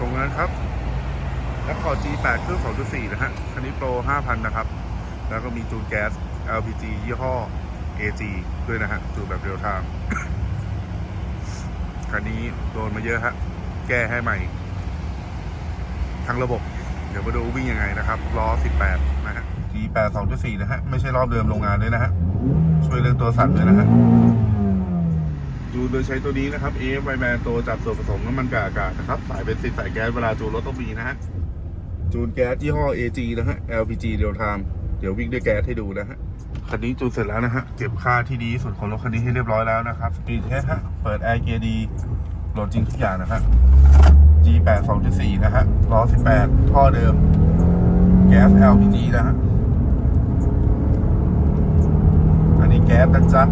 ส่งงานครับแล้วขอ G8 เครื่อง 2.4 นะฮะ คันนี้โปร 5,000 นะครับ แล้วก็มีจูนแก๊ส LPG ยี่ห้อ AG ด้วยนะฮะ จูนแบบเรียลไทม์คันนี้โดนมาเยอะฮะ แก้ให้ใหม่ ทั้งระบบ เดี๋ยวมาดูวิ่งยังไงนะครับ ล้อ 18 นะฮะ G8 2.4 นะฮะ ไม่ใช่รอบเดิมโรงงานด้วยนะฮะ ช่วยเรื่องตัวสั่นด้วยนะฮะ ดยใช้ตัวนี้นะครับ AF i Man ตัวจับส่วนผสมน้ำมันกับอากาศนะครับ สายเบนซิสายแก๊สเวลาจูนรถต้องมีนะฮะ จูนแก๊สยี่ห้อ AG นะฮะ LPG real time เดี๋ยววิ่งด้วยแก๊สให้ดูนะฮะ คันนี้จูนเสร็จแล้วนะฮะ เก็บค่าที่ดีสุดของรถคันนี้ให้เรียบร้อยแล้วนะครับสปีดเทสฮะ เปิดแอร์เกียร์ดีโหลดจริงทุกอย่างนะฮะ G8 2.4 นะฮะล้อ18 ท่อเดิม แก๊ส LPG นะฮะ อันนี้แก๊สนะจ๊ะ